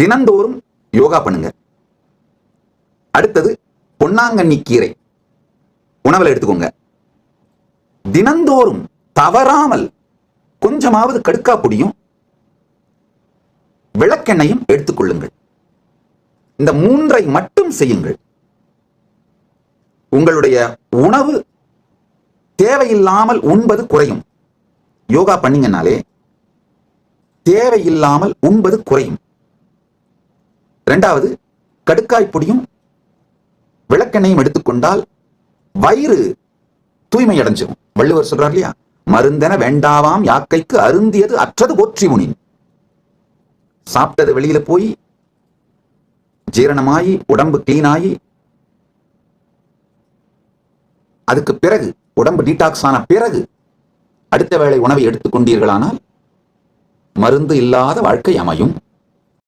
தினந்தோறும் யோகா பண்ணுங்க. அடுத்தது பொன்னாங்கண்ணி கீரை. உணவில் எடுத்துக்கோங்க. தினந்தோறும் தவறாமல் கொஞ்சமாவது கடுக்கா பொடியும் விளக்கெண்ணையும் எடுத்துக்கொள்ளுங்கள். இந்த மூன்றை மட்டும் செய்யுங்கள். உங்களுடைய உணவு தேவையில்லாமல் உண்பது குறையும். யோகா பண்ணீங்கன்னாலே தேவையில்லாமல் உண்பது குறையும். இரண்டாவது கடுக்காய் பொடியும் விளக்கெண்ணையும் எடுத்துக்கொண்டால் வயிறு தூய்மை அடைஞ்சிடும் வள்ளுவர் சொல்றார் இல்லையா? மருந்தென வேண்டாவாம் யாக்கைக்கு அருந்தியது அற்றது போற்றி முனின். சாப்பிட்டது வெளியில போய் ஜீரணமாயி உடம்பு கிளீனாயி அதுக்கு பிறகு உடம்பு டீடாக்ஸ் ஆன பிறகு அடுத்த வேளை உணவை எடுத்துக்கொண்டீர்களானால் மருந்து இல்லாத வாழ்க்கை அமையும்.